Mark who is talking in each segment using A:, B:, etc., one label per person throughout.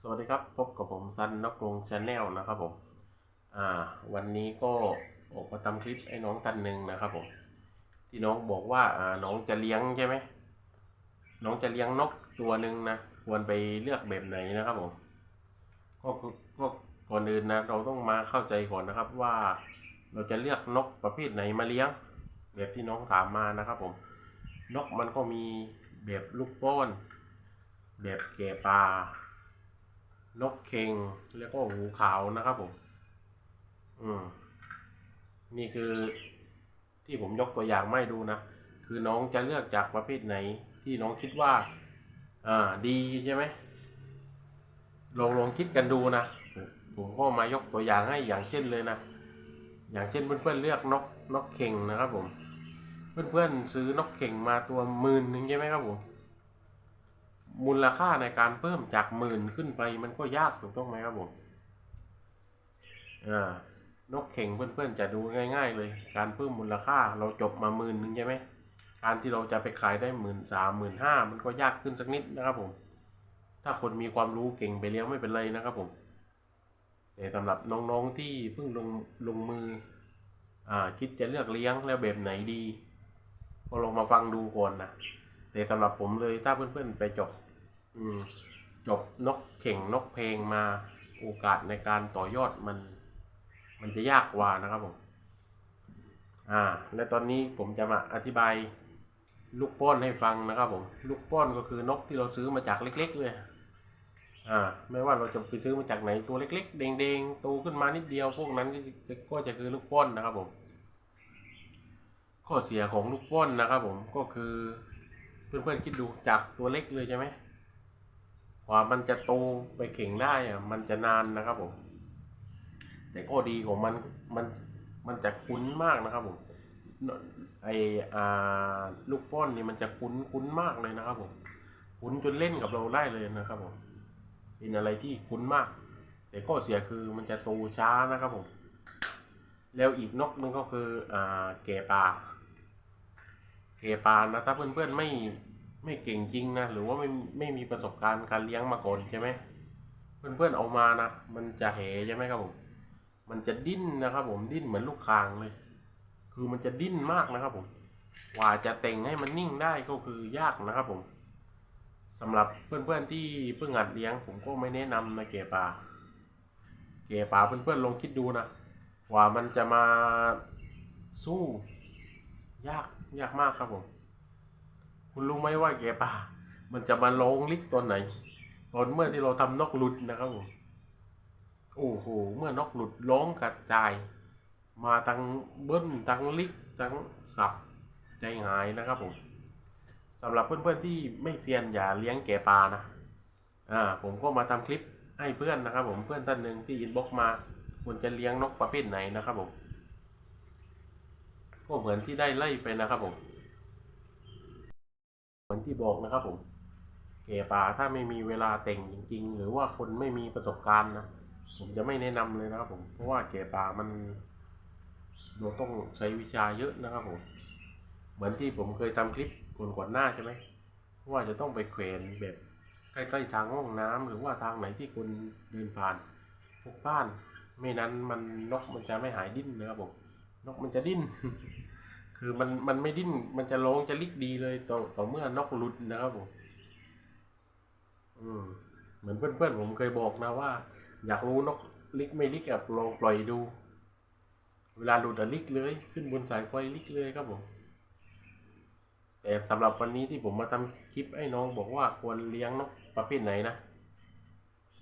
A: สวัสดีครับ พบกับผมซันนกกรงชาแนลนะครับผม อ่า วันนี้ก็ออกมาทำคลิปไอ้น้องท่านหนึ่งนะครับผม ที่น้องบอกว่า อ่า น้องจะเลี้ยงใช่ไหม น้องจะเลี้ยงนกตัวหนึ่งนะ ควรไปเลือกแบบไหนนะครับผม ก็ก็ก่อนอื่นนะ เราต้องมาเข้าใจก่อนนะครับว่า เราจะเลือกนกประเภทไหนมาเลี้ยง แบบที่น้องถามมานะครับผม นกมันก็มีแบบลูกป้อน แบบแก่ปลา นกเค็งแล้วก็หูขาวนะครับผม อืม นี่คือที่ผมยกตัวอย่างไม่ดูนะ คือน้องจะเลือกจากประเภทไหน ที่น้องคิดว่า อ่า ดีใช่ไหมลองลองคิดกันดูนะ ผมก็มายกตัวอย่างให้อย่างเช่นเลยนะ อย่างเช่นเพื่อนๆเลือกนกนกเข่งนะครับผม เพื่อนๆซื้อนกเข่งมาตัวหมื่นหนึ่งใช่ไหมครับผม มูลค่าในการเพิ่มจากหมื่นขึ้นไปมันก็ยากถูกต้องไหมครับผมอ่านกเข่งเพื่อนๆจะดูง่าย ๆ เลย การเพิ่มมูลค่าเราจบมาหมื่นหนึ่งใช่ไหมการที่เราจะไปขายได้หมื่นสามหมื่นห้ามันก็ยากขึ้นสักนิดนะครับผม ถ้าคนมีความรู้เก่งไปเลี้ยงไม่เป็นไรนะครับผมแต่สำหรับน้องๆที่เพิ่งลงลงมืออ่าคิดจะเลือกเลี้ยงแล้วแบบไหนดี ก็ลองมาฟังดูก่อนนะแต่สำหรับผมเลยถ้าเพื่อนๆไปจบ จบนกเข่งนกเพลงมาโอกาสในการต่อยอดมัน มันจะยากกว่านะครับผมอ่าและตอนนี้ผมจะมาอธิบายลูกป้อนให้ฟังนะครับผมลูกป้อนก็คือนกที่เราซื้อมาจากเล็ก ๆ เลยอ่าไม่ว่าเราจะไปซื้อมาจากไหนตัวเล็กๆแดงๆโตขึ้นมานิดเดียวพวกนั้นก็จะก็จะคือลูกป้อนนะครับผมข้อเสียของลูกป้อนนะครับผมก็คือเพื่อนๆคิดดูจากตัวเล็กเลยใช่ไหม กว่ามันจะโตไปเข่งได้อะมันจะนานนะครับผม แต่ข้อดีของมันมันมันจะคุ้นมากนะครับผมไออ่าลูกป้อนนี่มันจะคุ้นคุ้นมากเลยนะครับผมคุ้นจนเล่นกับเราได้เลยนะครับผมเป็นอะไรที่คุ้นมาก แต่ข้อเสียคือมันจะโตช้านะครับผม แล้วอีกนกหนึงก็คืออ่าแก่ปลาเกปานนะถ้าเพื่อนๆไม่ ไม่เก่งจริงนะหรือว่าไม่ไม่มีประสบการณ์การเลี้ยงมาก่อนใช่ไหมเพื่อนๆเอามานะมันจะเหใช่ไหมครับผม มันจะดิ้นนะครับ ผมดิ้นเหมือนลูกคางเลย คือมันจะดิ้นมากนะครับผมกว่าจะเต่งให้มันนิ่งได้ก็คือยากนะครับผมสำหรับเพื่อนๆที่เพิ่งหัดเลี้ยง ผมก็ไม่แนะนำนะเกปลาเกปลาเพื่อนๆลองคิดดูนะกว่ามันจะมาสู้ ยากยากมากครับผม คุณรู้ไหมว่าแกป่า มันจะมาลงลิกตอนไหน ตอนเมื่อที่เราทำนกหลุดนะครับผมโอ้โห เมื่อนกหลุดร้องกระจาย มาทั้งเบิ้ลทั้งลิกทั้งสับใจหายนะครับผมสำหรับเพื่อนๆที่ไม่เซียนอย่าเลี้ยงแกปลานะอ่าผมก็มาทำคลิปให้เพื่อนนะครับ ผมเพื่อนท่านหนึ่งที่อินบ็อกมาควรจะเลี้ยงนกประเภทไหนนะครับผมก็เหมือนที่ได้ไล่ไปนะครับผม เหมือนที่บอกนะครับผมเก๋ป่าถ้าไม่มีเวลาแต่งจริง ๆ หรือว่าคนไม่มีประสบการณ์นะผมจะไม่แนะนำเลยนะครับผมเพราะว่าเก๋ป่ามันเราต้องใช้วิชาเยอะนะครับผมเหมือนที่ผมเคยทำคลิปก่อนก่อนหน้าใช่ไหมว่าจะต้องไปแขวนแบบใกล้ๆทางห้องน้ำหรือว่าทางไหนที่คนเดินผ่านพวกบ้าน ไม่นั้นมันนกมันจะไม่หายดิ้นนะครับผมนกมันจะดิ้น คือมันมันไม่ดิ้น มันจะร้องจะลิกดีเลยต่อต่อเมื่อนกหลุดนะครับผม อืม เหมือนเพื่อนๆผมเคยบอกนะว่า อยากรู้นกลิกไม่ลิกอะลองปล่อยดู เวลาหลุดอะลิกเลย ขึ้นบนสายไฟลิกเลยครับผม แต่สำหรับวันนี้ที่ผมมาทำคลิปให้น้องบอกว่าควรเลี้ยงนกประเภทไหนนะ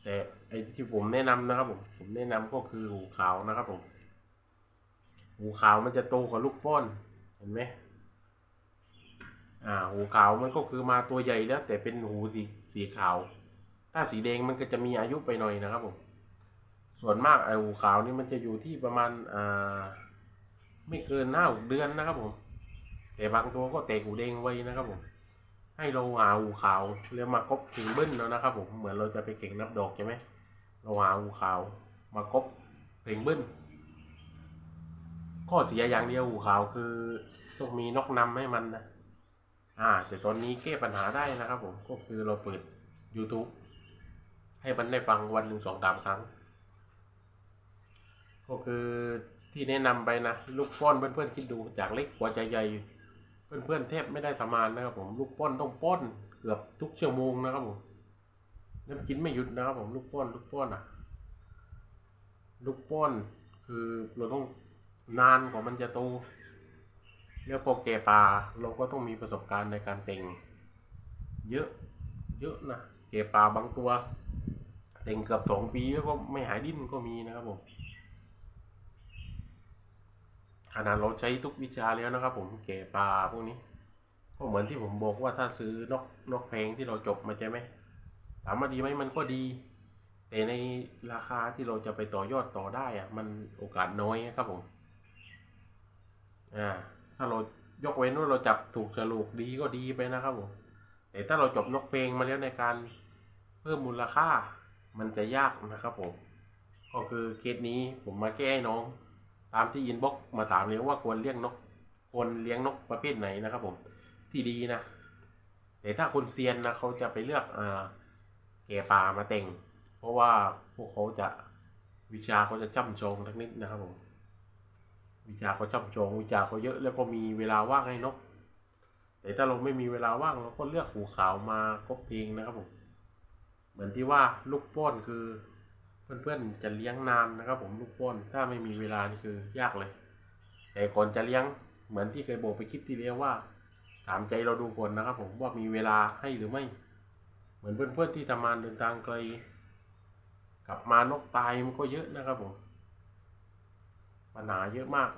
A: แต่ไอ้ที่ผมแนะนำนะครับผม ผมแนะนำก็คือหูขาวนะครับผมหูขาวมันจะโตกว่าลูกป้อน เห็นไหมอ่าหูขาวมันก็คือมาตัวใหญ่แล้ว แต่เป็นหูสีสีขาว ถ้าสีแดงมันก็จะมีอายุไปหน่อยนะครับผมส่วนมากไอ้หูขาวนี่มันจะอยู่ที่ประมาณอ่าไม่เกินห้าหกเดือนนะครับผมแต่บางตัวก็แตกหูแดงไว้นะครับผม ให้เราหาหูขาวแล้วมากบถึงเบิ้ลแล้วนะครับผมเหมือนเราจะไปเก่งนับดอกใช่ไหมเราหาหูขาว มากบเพลงเบิ้ล ข้อเสียอย่างเดียวหูขาวคือต้องมีนกนำให้มันนะ อ่า แต่ตอนนี้แก้ปัญหาได้นะครับผม ก็คือเราเปิด YouTube ให้มันได้ฟังวันหนึ่งสองสามครั้ง ก็คือที่แนะนำไปนะ ลูกป้อนเพื่อนๆคิดดูจากเล็กกว่าจใหญ่ เพื่อนๆแทบไม่ได้ทำงานนะครับผม ลูกป้อนต้องป้อนเกือบทุกชั่วโมงนะครับผมน้ำกินไม่หยุดนะครับผมลูกป้อนลูกป้อนอะ ลูกป้อนคือเราต้อง นานกว่ามันจะโตแล้วพอแก่ป่าเราก็ต้องมีประสบการณ์ในการเต่ง เยอะเยอะนะแก่ป่าบางตัว เต่งเกือบสองปีแล้วก็ไม่หายดิ้นก็มีนะครับผมขนาดเราใช้ทุกวิชาแล้วนะครับ ผมแก่ปลาพวกนี้ ก็เหมือนที่ผมบอกว่าถ้าซื้อนกนกเพลงที่เราจบมาใช่ไหมถามว่าดีไหมมันก็ดี แต่ในราคาที่เราจะไปต่อยอดต่อได้อะมันโอกาสน้อยครับผม อ่า ถ้าเรายกเว้นว่าเราจับถูกฉลูกดีก็ดีไปนะครับผม แต่ถ้าเราจบนกเพลงมาแล้วในการเพิ่มมูลค่า มันจะยากนะครับผม ก็คือเคสนี้ผมมาแก้ให้น้อง ตามที่อินบ็อกมาถามเลยว่าควรเลี้ยงนก ควรเลี้ยงนกประเภทไหนนะครับผม ที่ดีนะ แต่ถ้าคนเซียนนะเขาจะไปเลือกอ่าแก่ป่ามาแต่ง เพราะว่าพวกเขาจะวิชาเขาจะจ้ำชองทักนิดนะครับผม วิชาเขาจ้ำชองวิชาเขาเยอะแล้วก็มีเวลาว่างให้นก แต่ถ้าเราไม่มีเวลาว่างเราก็เลือกหูขาวมาก๊อปเพลงนะครับผมเหมือนที่ว่าลูกป้อนคือ เพื่อนๆจะเลี้ยงนานนะครับ ผมลูกป้อนถ้าไม่มีเวลานี่คือยากเลย แต่ก่อนจะเลี้ยงเหมือนที่เคยบอกไปคลิปที่แล้วว่า ถามใจเราดูก่อนนะครับ ผมว่ามีเวลาให้หรือไม่ เหมือนเพื่อนๆที่ทำงานเดินทางไกลกลับมานกตายมันก็เยอะนะครับผม ปัญหาเยอะมาก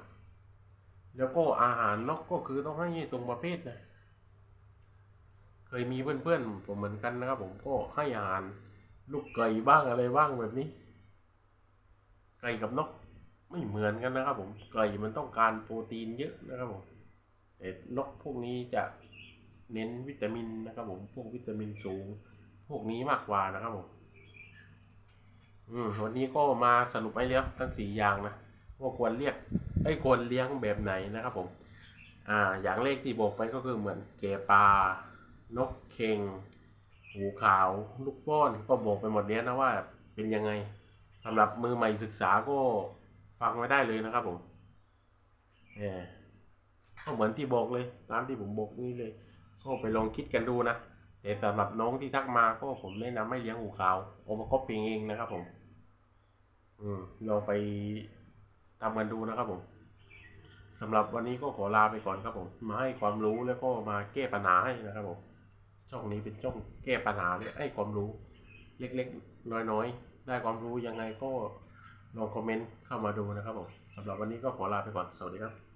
A: แล้วก็อาหารนกก็คือต้องให้ตรงประเภทนะเคยมีเพื่อนๆผมเหมือนกันนะครับผมก็ให้อาหารลูกไก่บ้างอะไรบ้างแบบนี้ ไก่กับนกไม่เหมือนกันนะครับ ผมไก่มันต้องการโปรตีนเยอะนะครับผมแต่นกพวกนี้จะเน้นวิตามินนะครับ ผมพวกวิตามินสูง พวกนี้มากกว่านะครับผมอืมวันนี้ก็มาสรุปให้แล้วทั้งสี่อย่างนะ ว่าควรเรียกไอ้ควรเลี้ยงแบบไหนนะครับผมอ่าอย่างแรกที่บอกไปก็คือเหมือนเกปลานกเคงหูขาวลูกป้อนก็บอกไปหมดเนี้ยนะว่าเป็นยังไงสำหรับมือใหม่ศึกษาก็ฟังไว้ได้เลยนะครับผมเออก็เหมือนที่บอกเลยตามที่ผมบอกนี่เลยก็ไปลองคิดกันดูนะแต่สำหรับน้องที่ทักมาก็ผมแนะนำให้เลี้ยงหูขาวเอามาก๊อปเองเองนะครับผม อืมลองไป ทำกันดูนะครับผมสำหรับวันนี้ก็ขอลาไปก่อนครับผม มาให้ความรู้แล้วก็มาแก้ปัญหาให้นะครับผมช่องนี้เป็นช่องแก้ปัญหาเนี่ยให้ความรู้เล็กๆ น้อยๆ ได้ความรู้ยังไงก็ลองคอมเมนต์เข้ามาดูนะครับผมสำหรับวันนี้ก็ขอลาไปก่อน สวัสดีครับ